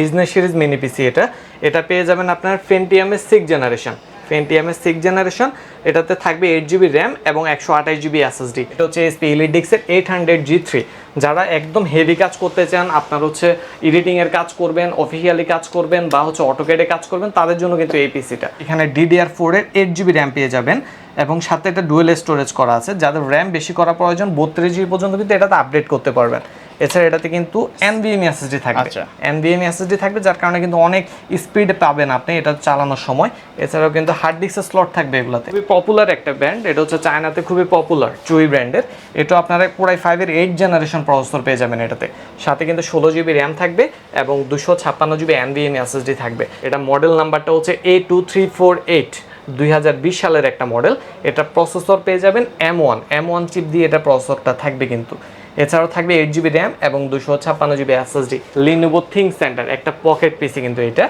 Business series mini PC এটা। এটা পেয়ে যাবেন আপনার ফেন্টিয়ামের সিক্স জেনারেশন ফেন্টিয়ামের সিক্স জেনারেশন এটাতে থাকবে এইট জিবি র্যাম এবং একশো আঠাশ জিবি এসএসডি এটা হচ্ছে এসপি ইলিডিক্সের এইট হান্ড্রেড জি থ্রি যারা একদম হেভি কাজ করতে চান, আপনার হচ্ছে এডিটিংয়ের কাজ করবেন অফিসিয়ালি কাজ করবেন বা হচ্ছে অটোকেডে কাজ করবেন, তাদের জন্য কিন্তু এই পিসিটা এখানে ডিডিআর ফোরের এইট জিবি র্যাম পেয়ে যাবেন এবং সাথে একটা ডুয়েল স্টোরেজ করা আছে। যাদের র্যাম বেশি করা প্রয়োজন, বত্রিশ জিবি পর্যন্ত কিন্তু এটাতে আপডেট করতে পারবেন। এছাড়া এটাতে কিন্তু এনবিএমই এসএসডি থাকবে। আচ্ছা। এনবিএমই এসএসডি থাকবে যার কারণে কিন্তু অনেক স্পিড পাবেন আপনি এটা চালানোর সময়। এছাড়াও কিন্তু হার্ড ডিস্কের স্লট থাকবে এগুলোতে। খুবই পপুলার একটা ব্র্যান্ড এটা হচ্ছে চায়নাতে খুবই পপুলার চুই ব্র্যান্ডের এটা আপনারা পুরাই ফাইভের এইট জেনারেশন প্রসেসর পেয়ে যাবেন এটাতে। সাথে কিন্তু ষোলো জিবি র্যাম থাকবে এবং দুশো ছাপ্পান্ন জিবি এনবিএমই এসএসডি থাকবে। এটা মডেল নাম্বারটা হচ্ছে A two three four eight দুই হাজার বিশ সালের একটা মডেল এটা প্রসেসর পেয়ে যাবেন M one M one chip দিয়ে এটা প্রসেসরটা থাকবে কিন্তু। এছাড়াও থাকবে এইট জিবি র্যাম এবং দুশো ছাপ্পান্ন GB SSD Lenovo think centre একটা পকেট পিসি কিন্তু এটা।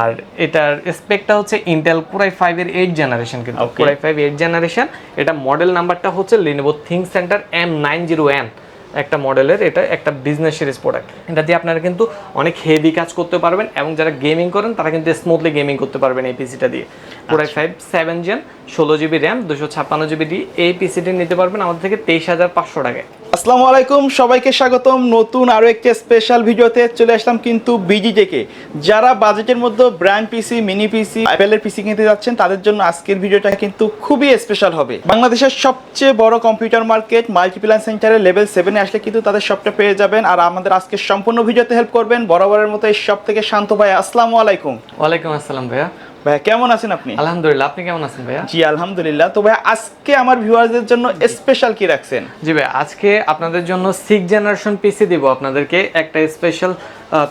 আর এটার স্পেকটা হচ্ছে ইন্টেল কোরাই ফাইভের এইট জেনারেশন কিন্তু. Core i five eight generation এটা মডেল নাম্বারটা হচ্ছে Lenovo ThinkCentre M nine zero N একটা মডেলের এটা একটা বিজনেস সিরিজ প্রোডাক্ট এটা দিয়ে আপনারা কিন্তু অনেক হেভি কাজ করতে পারবেন এবং যারা গেমিং করেন তারা কিন্তু স্মুথলি গেমিং করতে পারবেন এই পিসিটা দিয়ে। Core i five seven gen ষোলো জিবি র্যাম দুশো ছাপ্পান্ন জিবি ডি এই পিসিটি নিতে পারবেন আমাদের থেকে তেইশ হাজার পাঁচশো টাকায়। আসসালামু আলাইকুম, সবাইকে স্বাগতম। নতুন আরও একটি স্পেশাল ভিডিওতে চলে আসলাম কিন্তু বিজি থেকে। যারা বাজেটের মধ্যে ব্র্যান্ড পিসি মিনি পিসি অ্যাপেলের পিসি কিনতে যাচ্ছেন, তাদের জন্য আজকের ভিডিওটা কিন্তু খুবই স্পেশাল হবে। বাংলাদেশের সবচেয়ে বড় কম্পিউটার মার্কেট মাল্টিপ্লান সেন্টারে লেভেল সেভেনে আসলে কিন্তু তাদের শপটা পেয়ে যাবেন। আর আমাদের আজকে সম্পূর্ণ ভিডিওতে হেল্প করবেন বরাবরের মতো এই সব থেকে শান্ত ভাই, আসসালামু আলাইকুম। ওয়ালাইকুম আসসালাম ভাইয়া। ভাইয়া কেমন আছেন আপনি? আলহামদুলিল্লাহ আপনি কেমন আছেন ভাইয়া? জি আলহামদুলিল্লাহ। তো ভাইয়া আজকে আমার ভিউয়ারদের জন্য স্পেশাল কি রাখছেন? জি ভাই আজকে আপনাদের জন্য সিক্স জেনারেশন পিসি দিব। আপনাদেরকে একটা স্পেশাল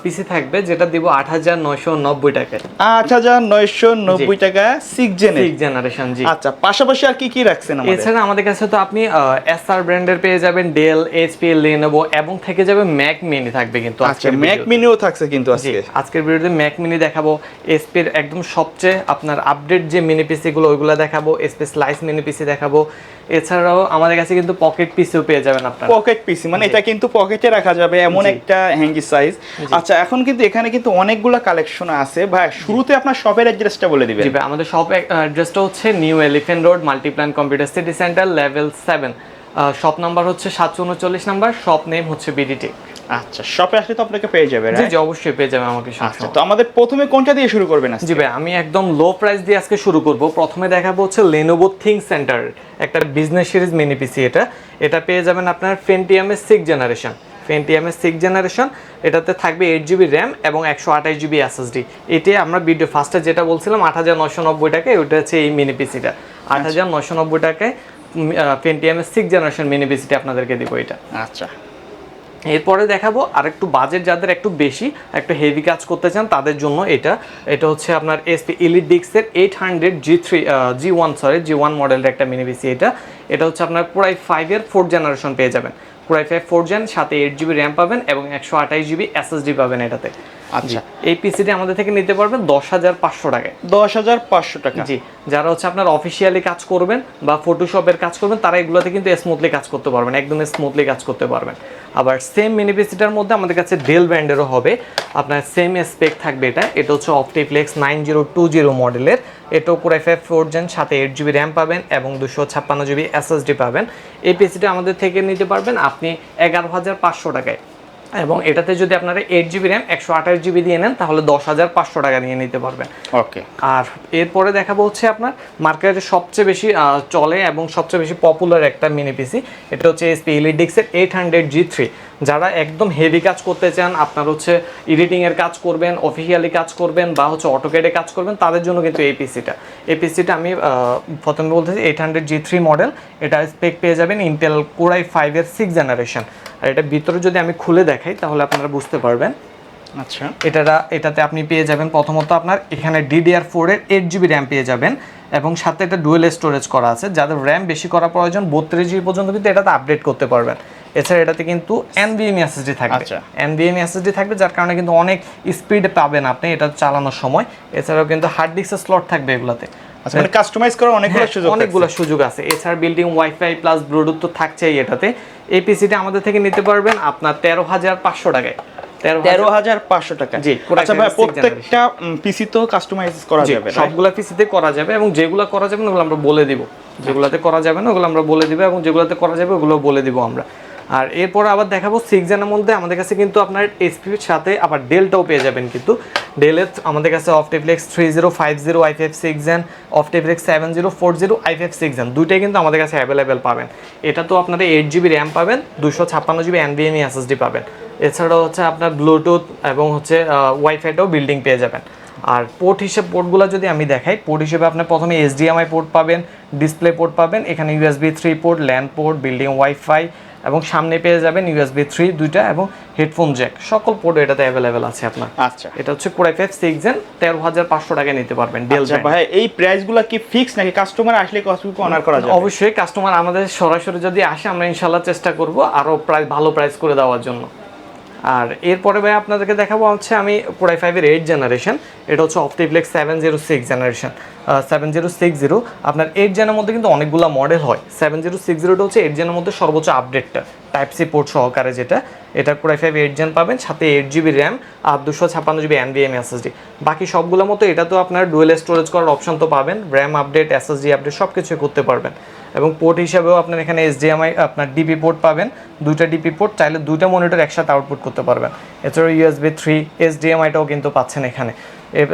পিসি থাকবে যেটা দিব আট হাজার নয়শো নব্বই টাকায়। আট হাজার নয়শো নব্বই টাকা সিক্স জেনে সিক্স জেনারেশন জি। আচ্ছা পাশাপাশি আর কি কি রাখছেন এছাড়া আমাদের কাছে তো আপনি এসআর ব্র্যান্ডের পেয়ে যাবেন ডেল এইচপি লেনোভো এবং থেকে যাবে ম্যাক মিনি থাকবে কিন্তু আচ্ছা ম্যাক মিনিও থাকছে কিন্তু আজকে। আজকের ভিডিওতে ম্যাক মিনি দেখাবো এসপির একদম সবচেয়ে আপনার আপডেট যে মিনি পিসি গুলো ওইগুলো দেখাবো এসপি স্লাইস মিনি পিসি দেখাবো এছাড়াও আমাদের কাছে কিন্তু পকেট পিসও পেয়ে যাবেন আপনারা। পকেট পিসি মানে এটা কিন্তু পকেটে রাখা যাবে এমন একটা হ্যাঙ্গি সাইজ আচ্ছা এখন কিন্তু এখানে কিন্তু অনেকগুলো কালেকশন আছে। ভাই শুরুতে আপনার শপের অ্যাড্রেসটা বলে দিবেন। জি ভাই আমাদের শপ অ্যাড্রেসটা হচ্ছে New Elephant Road Multiplan computer city centre level seven shop number হচ্ছে সাতশো উনচল্লিশ নাম্বার শপ নেম হচ্ছে বিডিটি আচ্ছা শপে আসলে তো আপনাকে পেয়ে যাবে জি জি অবশ্যই পেয়ে যাবে আমাকে আচ্ছা তো আমাদের প্রথমে কোনটা দিয়ে শুরু করবেন? জি ভাই আমি একদম লো প্রাইস দিয়ে আজকে শুরু করব। প্রথমে দেখাবো হচ্ছে লেনোভো থিঙ্ক সেন্টার একটা বিজনেস সিরিজ মিনি পিসি এটা। এটা পেয়ে যাবেন আপনার ফেন্টিয়ামের সিক্স জেনারেশন ফেন্টিয়ামের সিক্স জেনারেশন এটাতে থাকবে এইট জিবি র্যাম এবং একশো আঠাশ জিবি এসএসডি এটি আমরা ভিডিও ফার্স্টে যেটা বলছিলাম আট হাজার নয়শো নব্বই টাকায় ওইটা হচ্ছে এই মিনি পিসিটা আট হাজার নয়শো নব্বই টাকায় ফেন্টিয়ামের সিক্স জেনারেশন মিনি পিসিটা আপনাদেরকে দিব এটা। আচ্ছা। এরপরে দেখাবো আর একটু বাজেট যাদের একটু বেশি, একটু হেভি কাজ করতে চান, তাদের জন্য এটা। এটা হচ্ছে আপনার SP ইলিডিক্সের eight hundred G three G one sorry G one মডেলের একটা মিনি পিসি এটা। এটা হচ্ছে আপনার পুরাই ফাইভের ফোর্থ জেনারেশন পেয়ে যাবেন। Core i five four gen সাথে এইট জিবি র্যাম পাবেন এবং একশো আঠাশ জিবি এসএসডি পাবেন এটাতে। আচ্ছা। এই পিসিটি আমাদের থেকে নিতে পারবেন দশ হাজার পাঁচশো টাকায়। দশ হাজার পাঁচশো টাকা। জি যারা হচ্ছে আপনার অফিসিয়ালি কাজ করবেন বা ফটোশপের কাজ করবেন তারা এগুলোতে কিন্তু স্মুথলি কাজ করতে পারবেন একদম স্মুথলি কাজ করতে পারবেন। আবার সেম মিনিপিসিটার মধ্যে আমাদের কাছে ডেল ব্র্যান্ডেরও হবে। আপনার সেম স্পেক থাকবে এটা। এটা হচ্ছে OptiPlex nine zero two zero মডেলের এটাও core i five four gen সাথে এইট জিবি র্যাম পাবেন এবং দুশো ছাপ্পান্ন জিবি এসএসডি পাবেন। এই পিসিটা আমাদের থেকে নিতে পারবেন আপনি এগারো হাজার পাঁচশো টাকায়। এবং এটাতে যদি আপনারা এইট জিবি র্যাম একশো আঠাশ জিবি দিয়ে নেন তাহলে দশ হাজার পাঁচশো টাকা নিয়ে নিতে পারবেন। ওকে আর এরপরে দেখাবো হচ্ছে আপনার মার্কেটে সবচেয়ে বেশি চলে এবং সবচেয়ে বেশি পপুলার একটা মিনি পিসি এটা হচ্ছে এসপি ইলিডিক্সের এইট হান্ড্রেড জি থ্রি যারা একদম হেভি কাজ করতে চান আপনার হচ্ছে এডিটিংয়ের কাজ করবেন অফিসিয়ালি কাজ করবেন বা হচ্ছে অটোকেডে কাজ করবেন তাদের জন্য কিন্তু এই পিসিটা এই পিসিটা আমি প্রথমে বলতেছি eight hundred G three model এটা স্পেক পেয়ে যাবেন ইন্টেল কোরাই ফাইভের সিক্স জেনারেশন আর এটা ভিতরে যদি আমি খুলে দেখাই তাহলে আপনারা বুঝতে পারবেন। আচ্ছা। এটা এটাতে আপনি পেয়ে যাবেন প্রথমত আপনার এখানে ডিডিআর ফোরের এইট জিবি র্যাম পেয়ে যাবেন এবং সাথে একটা ডুয়েল স্টোরেজ করা আছে। যাদের র্যাম বেশি করা প্রয়োজন বত্রিশ জিবি পর্যন্ত কিন্তু এটাতে আপডেট করতে পারবেন। এছাড়া এটাতে কিন্তু এনবিএমই এসএসডি থাকবে। আচ্ছা। এনবিএমই এসএসডি থাকবে যার কারণে কিন্তু অনেক স্পিড পাবেন আপনি এটা চালানোর সময়। এছাড়াও কিন্তু হার্ড ডিস্কের স্লট থাকবে এগুলোতে। আচ্ছা মানে কাস্টমাইজ করার অনেকগুলো হ্যাঁ, সুযোগ অনেকগুলো সুযোগ আছে। এছাড়া বিল্ডিং ওয়াইফাই প্লাস ব্লুটুথ তো থাকছেই এটাতে। এই পিসিটা আমাদের থেকে নিতে পারবেন আপনার তেরো হাজার পাঁচশো টাকায়। তেরো হাজার পাঁচশো টাকা। জি, আচ্ছা ভাই প্রত্যেকটা পিসি তো কাস্টমাইজ করা যাবে? সবগুলা পিসিতে করা যাবে এবং যেগুলো করা যাবে না ওগুলো আমরা বলে দিব। যেগুলাতে করা যাবে না ওগুলো আমরা বলে দিব এবং যেগুলোতে করা যাবে ওগুলো বলে দিব আমরা। আর এরপর আবার দেখাবো সিক্স জেনের মধ্যে আমাদের কাছে কিন্তু আপনার এসপির সাথে আবার ডেলটাও পেয়ে যাবেন কিন্তু। ডেলের আমাদের কাছে OptiPlex three zero five zero I five six gen OptiPlex seven zero four zero I five six gen দুইটাই কিন্তু আমাদের কাছে অ্যাভেলেবেল পাবেন। এটা তো আপনারা এইট জিবি র্যাম পাবেন দুশো ছাপ্পান্ন জিবি এনভিএমই এসএসডি পাবেন। এছাড়াও হচ্ছে আপনার ব্লুটুথ এবং হচ্ছে ওয়াইফাইটাও বিল্ডিং পেয়ে যাবেন। আর পোর্ট হিসেবে পোর্টগুলো যদি আমি দেখাই পোর্ট হিসেবে আপনি প্রথমে এইচডিএমআই পোর্ট পাবেন ডিসপ্লে পোর্ট পাবেন, এখানে USB three port LAN port built in wifi এবং সামনে পেয়ে যাবেন ইউএসবি থ্রি দুইটা এবং হেডফোন জ্যাক সকল পোর্ট এটাতে অ্যাভেলেবেল আছে আপনার। আচ্ছা। এটা হচ্ছে কোরাই ফাইভ সিক্স জেন তেরো হাজার পাঁচশো টাকায় নিতে পারবেন ডেল আচ্ছা ভাই এই প্রাইসগুলো কি ফিক্স নাকি কাস্টমার আসলে কতটুকু অনার করা যায় অবশ্যই কাস্টমার আমাদের সরাসরি যদি আসে আমরা ইনশাল্লাহ চেষ্টা করব আরও প্রাইস ভালো প্রাইস করে দেওয়ার জন্য। আর এরপরে ভাই আপনাদেরকে দেখাবো হচ্ছে আমি কোরাই ফাইভের এইট জেনারেশন এটা হচ্ছে OptiPlex seven zero six generation seven zero six zero আপনার এইট জেনের মধ্যে কিন্তু অনেকগুলো মডেল হয়। সেভেন জিরো সিক্স জিরোটা হচ্ছে এইট জেনের মধ্যে সর্বোচ্চ আপডেটটা টাইপ সি পোর্ট সহকারে যেটা। এটা কোরাই ফাইভ এইট জেন পাবেন, সাথে এইট জিবি র্যাম আর দুশো ছাপ্পান্ন জিবি এনভিএম এসএসডি বাকি সবগুলোর মতো এটা তো আপনার ডুয়েল স্টোরেজ করার অপশন তো পাবেন র্যাম আপডেট এসএসডি আপডেট সব কিছুই করতে পারবেন। এবং পোর্ট হিসাবেও আপনার এখানে এইচডিএমআই আপনার ডিপি পোর্ট পাবেন। দুইটা ডিপি পোর্ট চাইলে দুইটা মনিটর একসাথে আউটপুট করতে পারবেন। এছাড়াও ইউএসবি থ্রি এইচডিএমআইটাও কিন্তু পাচ্ছেন এখানে।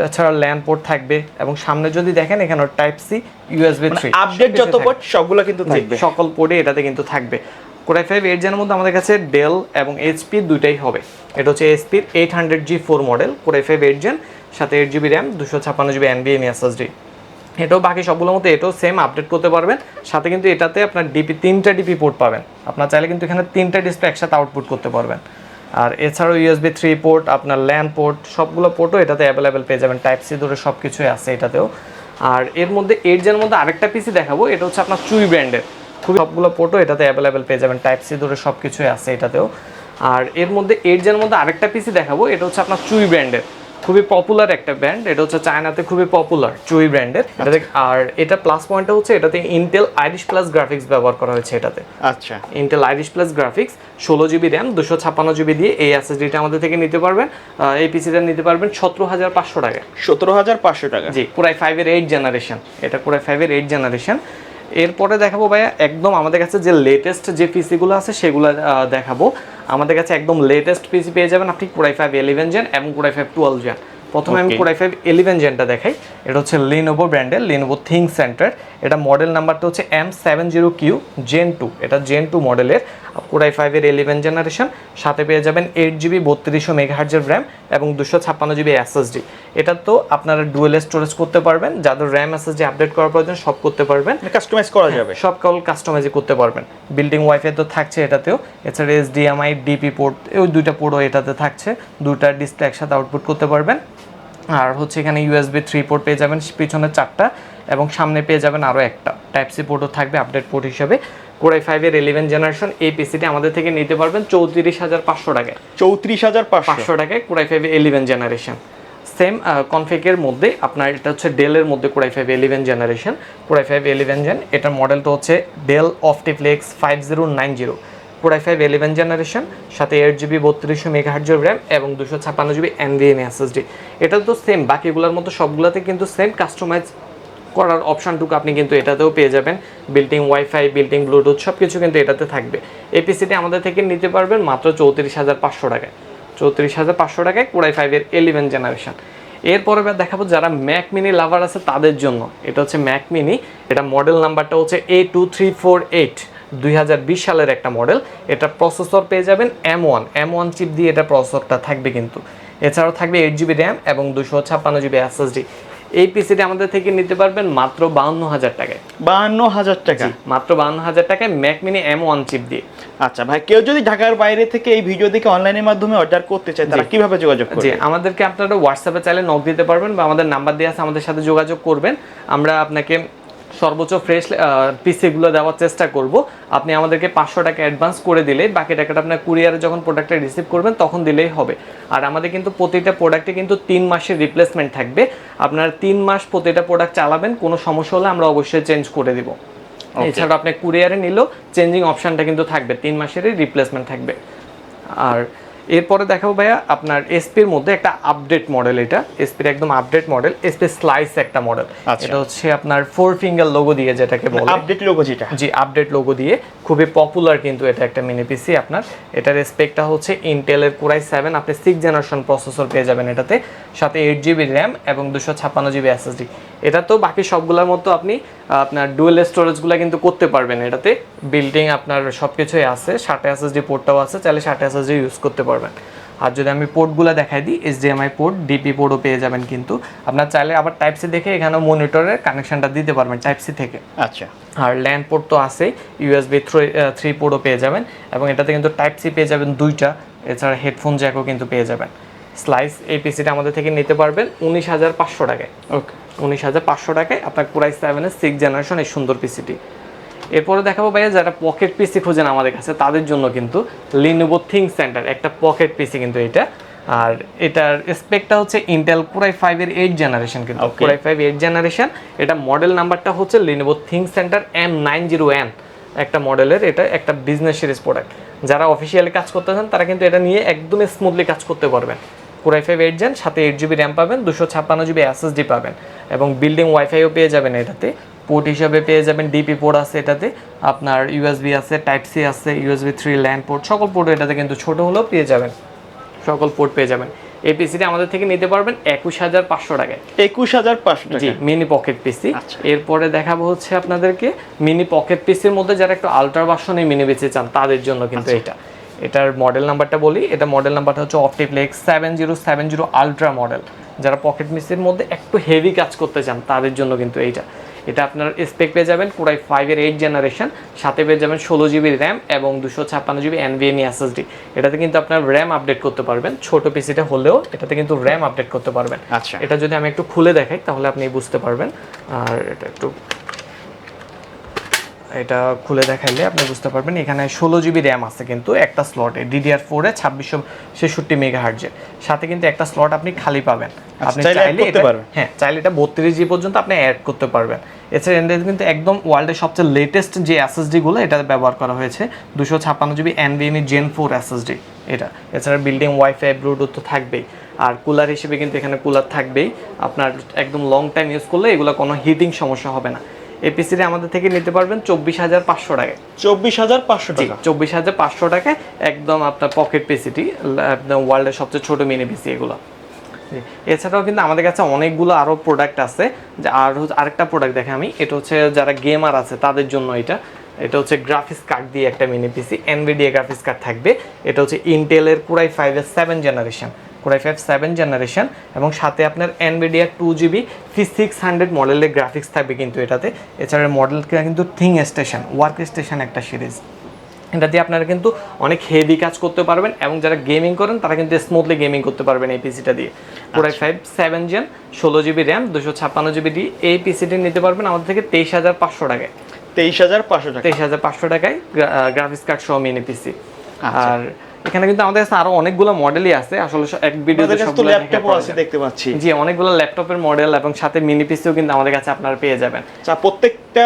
এছাড়া ল্যান্ড পোর্ট থাকবে এবং সামনে যদি দেখেন এখানে type C USB three update যত পট সবগুলো কিন্তু থাকবে। সকল পোর্টে এটাতে কিন্তু থাকবে। কোরাই ফাইভ এইট জেনের মধ্যে আমাদের কাছে ডেল এবং এইচপি দুইটাই হবে। এটা হচ্ছে এইচপির eight hundred G four model core i five eight gen সাথে এইট জিবি র্যাম দুশো ছাপ্পান্ন জিবি এনবিএম এসএসডি এটাও বাকি সবগুলোর মতো এটাও সেম আপডেট করতে পারবেন। সাথে কিন্তু এটাতে আপনার ডিপি তিনটা ডিপি পোর্ট পাবেন। আপনার চাইলে কিন্তু এখানে তিনটা ডিসপ্লে একসাথে আউটপুট করতে পারবেন। আর এছাড়াও ইউএসবি থ্রি পোর্ট আপনার ল্যান্ড পোর্ট সবগুলো পোর্টও এটাতে অ্যাভেলেবেল পেয়ে যাবেন। টাইপ সি ধরে সব কিছুই আছে এটাতেও। আর এর মধ্যে এইট জেনের মধ্যে আরেকটা পিসি দেখাবো, এটা হচ্ছে আপনার চুই ব্র্যান্ডের খুবই সবগুলো পোর্টও এটাতে অ্যাভেলেবেল পেয়ে যাবেন। টাইপ সি ধরে সব কিছুই আছে এটাতেও। আর এর মধ্যে এইট জেনের মধ্যে আরেকটা পিসি দেখাবো, এটা হচ্ছে আপনার চুই ব্র্যান্ডের খুবই পপুলার একটা ব্র্যান্ড এটা হচ্ছে চায়নাতে খুবই পপুলার চুই ব্র্যান্ডের এটাতে আর এটা প্লাস পয়েন্টটা হচ্ছে এটাতে ইন্টেল আইরিশ প্লাস গ্রাফিক্স ব্যবহার করা হয়েছে এটাতে। আচ্ছা। ইন্টেল আইরিশ প্লাস গ্রাফিক্স ষোলো জিবি র্যাম দুশো ছাপ্পান্ন জিবি দিয়ে এই এসএসডিটা আমাদের থেকে নিতে পারবেন এই পিসিটা নিতে পারবেন সতেরো হাজার পাঁচশো টাকা সতেরো হাজার পাঁচশো টাকা। জি কোরাই ফাইভের এইট জেনারেশন এটা কোরাই ফাইভের এইট জেনারেশন এরপরে দেখাবো ভাইয়া একদম আমাদের কাছে যে লেটেস্ট যে পিসিগুলো আছে সেগুলো দেখাবো। আমাদের কাছে একদম লেটেস্ট পিসি পেয়ে যাবেন আপনি core i five eleven gen এবং core i five twelve gen প্রথমে আমি. কোরাই ফাইভ ইলেভেন জেনটা দেখাই। এটা হচ্ছে লিনোভো ব্র্যান্ডের লিনোভো থিঙ্ক সেন্টার এটা মডেল নাম্বারটা হচ্ছে M seven zero Q gen two এটা জেন টু মডেলের কোরাই ফাইভের ইলেভেন জেনারেশন সাথে পেয়ে যাবেন এইট জিবি বত্রিশশো মেগাহার্জের র্যাম এবং দুশো ছাপ্পান্ন জিবি এসএসডি এটা তো আপনারা ডুয়েল স্টোরেজ করতে পারবেন যাদের র্যাম এসএসডি আপডেট করার প্রয়োজন সব করতে পারবেন। কাস্টমাইজ করা যাবে। সব কল কাস্টমাইজ করতে পারবেন। বিল্ডিং ওয়াইফাই তো থাকছে এটাতেও এছাড়া এইচডিএমআই ডিপি পোর্ট ওই দুইটা পোর্টও এটাতে থাকছে। দুইটা ডিসপ্লে একসাথে আউটপুট করতে পারবেন। আর হচ্ছে এখানে ইউএসবি থ্রি পোর্ট পেয়ে যাবেন পিছনে চারটা এবং সামনে পেয়ে যাবেন আরও একটা। টাইপ সি পোর্টও থাকবে আপডেট পোর্ট হিসেবে। কোরাই ফাইভের ইলেভেন জেনারেশন এই পিসিটি আমাদের থেকে নিতে পারবেন চৌত্রিশ হাজার পাঁচশো টাকায়। চৌত্রিশ হাজার পাঁচশো। টাকায় core i five eleven generation same কনফিগের মধ্যে আপনার এটা হচ্ছে ডেলের মধ্যে core i five eleven generation core i five eleven gen এটার মডেলটা হচ্ছে Dell OptiPlex five zero nine zero core i five eleven generation সাথে এইট জিবি বত্রিশশো মেগাহার্জের র্যাম এবং দুশো ছাপ্পান্ন জিবি এনভিএম এসএসডি এটা তো সেম বাকিগুলোর মতো সবগুলোতে কিন্তু সেম কাস্টমাইজ করার অপশানটুকু আপনি কিন্তু এটাতেও পেয়ে যাবেন। বিল্ডিং ওয়াইফাই বিল্ডিং ব্লুটুথ সব কিছু কিন্তু এটাতে থাকবে। এই পিসিটি আমাদের থেকে নিতে পারবেন মাত্র চৌত্রিশ হাজার পাঁচশো টাকায়। চৌত্রিশ হাজার পাঁচশো টাকায় কোরাই ফাইভের ইলেভেন জেনারেশন এরপরে এবার দেখাবো যারা ম্যাক মিনি লাভার আছে তাদের জন্য। এটা হচ্ছে ম্যাক মিনি এটা মডেল নাম্বারটা হচ্ছে A two three four eight দুই হাজার বিশ সালের একটা মডেল এটা প্রসেসর পেয়ে যাবেন M one M one chip দিয়ে এটা প্রসেসরটা থাকবে কিন্তু। এছাড়াও থাকবে এইট জিবি র্যাম এবং দুশো ছাপ্পান্ন জিবি এসএসডি এই পিসিটি আমাদের থেকে নিতে পারবেন মাত্র বাউন্ন হাজার টাকায়। বাহান্ন হাজার টাকা? মাত্র বাহান্ন হাজার টাকায় Mac mini M one chip দিয়ে। আচ্ছা ভাই কেউ যদি ঢাকার বাইরে থেকে এই ভিডিও দেখে অনলাইনের মাধ্যমে অর্ডার করতে চায় তারা কীভাবে যোগাযোগ জি করবে? আমাদেরকে আপনারা হোয়াটসঅ্যাপে চাইলে নক দিতে পারবেন বা আমাদের নাম্বার দিয়ে আছে আমাদের সাথে যোগাযোগ করবেন। আমরা আপনাকে সর্বোচ্চ ফ্রেশ পিসিগুলো দেওয়ার চেষ্টা করব। আপনি আমাদেরকে পাঁচশো টাকা অ্যাডভান্স করে দিলে বাকি টাকাটা আপনার কুরিয়ারে যখন প্রোডাক্টটা রিসিভ করবেন তখন দিলেই হবে। আর আমাদের কিন্তু প্রতিটা প্রোডাক্টে কিন্তু তিন মাসের রিপ্লেসমেন্ট থাকবে। আপনার তিন মাস প্রতিটা প্রোডাক্ট চালাবেন কোনো সমস্যা হলে আমরা অবশ্যই চেঞ্জ করে দিব। এছাড়া আপনি কুরিয়ারে নিলেও চেঞ্জিং অপশনটা কিন্তু থাকবে তিন মাসেরই রিপ্লেসমেন্ট থাকবে। আর এরপরে দেখাবো ভাইয়া আপনার এসপির মধ্যে একটা আপডেট মডেল এটা। এসপির একদম আপডেট মডেল এসপি স্লাইস একটা মডেল আচ্ছা। এটা হচ্ছে আপনার ফোর ফিঙ্গার লোগো দিয়ে যেটাকে বলে। আপডেট লোগো যেটা। জি আপডেট লোগো দিয়ে। খুবই পপুলার কিন্তু এটা একটা মিনি পিসি আপনার। এটার স্পেকটা হচ্ছে ইন্টেলের কোরাই সেভেন আপনি সিক্স জেনারেশন প্রসেসর পেয়ে যাবেন এটাতে। সাথে এইট জিবি র্যাম এবং দুশো ছাপ্পান্ন জিবি এসএসডি এটা তো বাকি সবগুলোর মতো আপনি আপনার ডুয়েল স্টোরেজগুলো কিন্তু করতে পারবেন। এটাতে বিল্ডিং আপনার সব কিছুই আছে ষাটে এসএসডি পোর্টটাও আছে চাইলে ষাটে এসএসডি ইউজ করতে পারবেন। আর যদি আমি পোর্টগুলো দেখাই দিই এইচডিএমআই পোর্ট ডিপি পোর্টও পেয়ে যাবেন কিন্তু। আপনার চাইলে আবার টাইপ সি দেখে এখানেও মনিটরের কানেকশনটা দিতে পারবেন টাইপ সি থেকে। আচ্ছা। আর ল্যান্ড পোর্ট তো আছে ইউএসবি থ্রি থ্রি পোর্টও পেয়ে যাবেন। এবং এটাতে কিন্তু টাইপ সি পেয়ে যাবেন দুইটা। এছাড়া হেডফোন জ্যাকও কিন্তু পেয়ে যাবেন। স্লাইস এই পিসিটা আমাদের থেকে নিতে পারবেন উনিশ হাজার পাঁচশো টাকায়। ওকে উনিশ হাজার পাঁচশো টাকায় আপনার পুরাই সেভেনের সিক্স জেনারেশন এই সুন্দর পিসিটি এরপরে দেখাবো ভাইয়া যারা পকেট পিসি খোঁজেন আমাদের কাছে তাদের জন্য কিন্তু লিনোভো থিং সেন্টার একটা পকেট পিসি কিন্তু এটা। আর এটার স্পেকটা হচ্ছে ইন্টেল কোরাই ফাইভের এইট জেনারেশন কিন্তু. Core i five eight generation এটা মডেল নাম্বারটা হচ্ছে Lenovo think centre M nine zero N একটা মডেলের এটা একটা বিজনেস সিরিজ প্রোডাক্ট যারা অফিসিয়ালি কাজ করতে চান তারা কিন্তু এটা নিয়ে একদমই স্মুথলি কাজ করতে পারবেন। Core i five eight gen সাথে এইট জিবি র্যাম পাবেন দুশো ছাপ্পান্ন জিবি এসএসডি পাবেন এবং বিল্ডিং ওয়াইফাইও পেয়ে যাবেন এটাতে। পোর্ট হিসাবে পেয়ে যাবেন ডিপি পোর্ট আছে এটাতে। আপনার ইউএসবি আছে টাইপ সি আছে ইউএসবি থ্রি ল্যান্ড পোর্ট সকল পোর্ট এটাতে কিন্তু ছোট হলেও পেয়ে যাবেন। সকল পোর্ট পেয়ে যাবেন। এই পিসিটি আমাদের থেকে নিতে পারবেন একুশ হাজার পাঁচশো টাকায়। একুশ হাজার পাঁচশো জি মিনি পকেট পিসি। এরপরে দেখাবো হচ্ছে আপনাদেরকে মিনি পকেট পিসির মধ্যে যারা একটু আলট্রা ভার্সনে মিনি বেঁচে চান তাদের জন্য কিন্তু আচ্ছা। এটা। এটার মডেল নাম্বারটা বলি। এটা মডেল নাম্বারটা হচ্ছে OptiPlex seven zero seven zero ultra model যারা পকেট পিসির মধ্যে একটু হেভি কাজ করতে চান তাদের জন্য কিন্তু এইটা। এটা আপনার স্পেক পেয়ে যাবেন কোরাই ফাইভের এইট জেনারেশন সাথে পেয়ে যাবেন ষোলো জিবি র্যাম এবং দুশো ছাপ্পান্ন জিবি এনভিএমই এসএসডি এটাতে কিন্তু আপনার র্যাম আপডেট করতে পারবেন। ছোট পিসিটা হলেও এটাতে কিন্তু র্যাম আপডেট করতে পারবেন। আচ্ছা। এটা যদি আমি একটু খুলে দেখাই তাহলে আপনি বুঝতে পারবেন। আর এটা একটু এটা খুলে দেখাইলে আপনি বুঝতে পারবেন এখানে ষোলো জিবি র্যাম আছে কিন্তু একটা স্লটে ডিডিআর ফোরে ছাব্বিশশো ছেষট্টি মেগা হার্জের সাথে কিন্তু একটা স্লট আপনি খালি পাবেন। আপনি চাইলে এটা- পারবেন। হ্যাঁ চাইলে এটা বত্রিশ জি পর্যন্ত আপনি অ্যাড করতে পারবেন। এছাড়া কিন্তু একদম ওয়ার্ল্ডের সবচেয়ে লেটেস্ট যে এসএসডি গুলো এটা ব্যবহার করা হয়েছে। দুশো ছাপ্পান্ন GB NVMe gen four SSD এটা। এছাড়া বিল্ডিং ওয়াইফাই ব্লুটুথ তো থাকবেই। আর কুলার হিসেবে কিন্তু এখানে কুলার থাকবেই। আপনার একদম লং টাইম ইউজ করলে এগুলো কোনো হিটিং সমস্যা হবে না। এপিসিডি আমাদের থেকে নিতে পারবেন চব্বিশ হাজার পাঁচশো টাকায়। চব্বিশ হাজার পাঁচশো টাকা। চব্বিশ হাজার পাঁচশো টাকায় একদম আপনার পকেট পিসিটি একদম ওয়ার্ল্ডের সবচেয়ে ছোট মিনি পিসি এগুলো। এছাড়াও কিন্তু আমাদের কাছে অনেকগুলো আরও প্রোডাক্ট আছে যে আর আরেকটা প্রোডাক্ট দেখে আমি এটা হচ্ছে যারা গেমার আছে তাদের জন্য এটা। এটা হচ্ছে গ্রাফিক্স কার্ড দিয়ে একটা mini PC Nvidia graphics card থাকবে। এটা হচ্ছে ইন্টেলের কুরাই ফাইভের seven generation core i five seven generation এবং সাথে আপনার Nvidia two GB P six hundred মডেলের গ্রাফিক্স থাকবে কিন্তু এটাতে। এছাড়া মডেল কিন্তু থিং স্টেশন ওয়ার্ক স্টেশন একটা সিরিজ এটা দিয়ে আপনারা কিন্তু অনেক হেভি কাজ করতে পারবেন এবং যারা গেমিং করেন তারা কিন্তু স্মুথলি গেমিং করতে পারবেন এই পিসিটা দিয়ে। Core i five seven gen ষোলো জিবি র্যাম দুশো ছাপ্পান্ন জিবি ডি এই পিসিটি নিতে পারবেন আমাদের থেকে তেইশ হাজার পাঁচশো টাকায়। তেইশ হাজার পাঁচশো টাকা। তেইশ হাজার পাঁচশো টাকায় গ্রাফিক্স কার্ড সহ মিনি পিসি আচ্ছা। আর এখানে কিন্তু আমাদের কাছে আরও অনেকগুলো মডেলই আছে। আসলে এক ভিডিওতে সবগুলো ল্যাপটপও আছে দেখতে পাচ্ছি। জি অনেকগুলো ল্যাপটপের মডেল এবং সাথে মিনি পিসিও কিন্তু আমাদের কাছে আপনারা পেয়ে যাবেন। আচ্ছা প্রত্যেকটা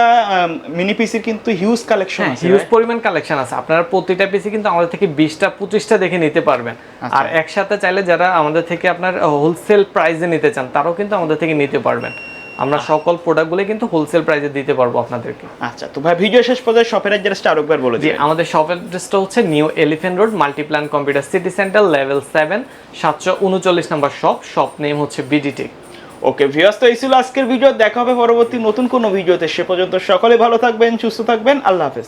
মিনি পিসির কিন্তু হিউজ কালেকশন হ্যাঁ আছে হিউজ পরিমাণ কালেকশন আছে। আপনারা প্রতিটা পিসি কিন্তু আমাদের থেকে বিশটা পঁচিশটা দেখে নিতে পারবেন। আচ্ছা। আর একসাথে চাইলে যারা আমাদের থেকে আপনার হোলসেল প্রাইসে নিতে চান তারাও কিন্তু আমাদের থেকে নিতে পারবেন। আমরা সকল প্রোডাক্টগুলো কিন্তু হোলসেল প্রাইসে দিতে পারব আপনাদেরকে। আচ্ছা তো ভাই ভিডিও শেষ পর্যন্ত শপের অ্যাড্রেসটা আরেকবার বলে দিই আমাদের শপ অ্যাড্রেসটা হচ্ছে New Elephant Road Multiplan computer city centre level seven সাতশো উনচল্লিশ নাম্বার শপ শপ নেম হচ্ছে বিডিটি ওকে ভিউয়ার্স তো এই ছিল আজকের ভিডিও দেখা হবে পরবর্তী নতুন কোনো ভিডিওতে সে পর্যন্ত সকলে ভালো থাকবেন সুস্থ থাকবেন আল্লাহ হাফেজ।